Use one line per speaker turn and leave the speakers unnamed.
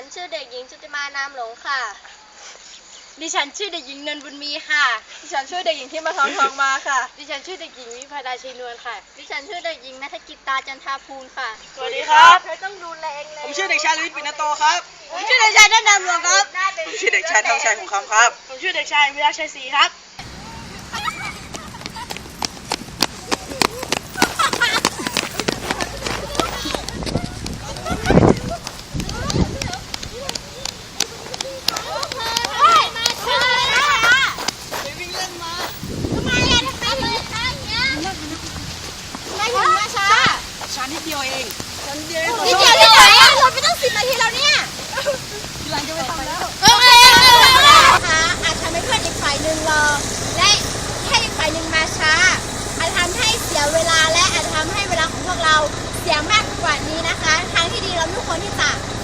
นชื่อเด็กหญิงจุติมานามหลงค่ะ
ดิฉันชื่อเด็กหญิงเนินบุญมีค่ะ
ดิฉันชื่อเด็กหญิงที่มาทองทองมาค่ะ
ดิฉันชื่อเด็กหญิงวิภาดาชัยนวลค่ะ
ดิฉันชื่อเด็กหญิงนัฐกิจตาจันทาภูลค่ะ
สวัสดีครับ
เธอต้องดูแลเองเลย
ผมชื่อเด็กชายลุยปินโตครับ
ผมชื่อเด็กชายนันนามหลวงครับ
ผมชื่อเด็กชายทองชัยหงคำครับ
ผมชื่อเด็กชายวิราชัยศรีครับ
ช้า นิดเดียวเอง
นิดเดียวที่ไหนอะเราไปต้องสิบนาทีแล้วเนี่ย
ทีหลังจะไม่ทำแล้ว
โอเคนะคะอาจทำให้เพื่อนอีกฝ่ายหนึ่งรอ และให้อีกฝ่ายหนึ่งมาช้า อาจทำให้เสียเวลาและอาจทำให้เวลาของพวกเราเสียมากกว่านี้นะคะ ทางที่ดีเราไม่ควรที่จะมาสายนะคะควรที่จะ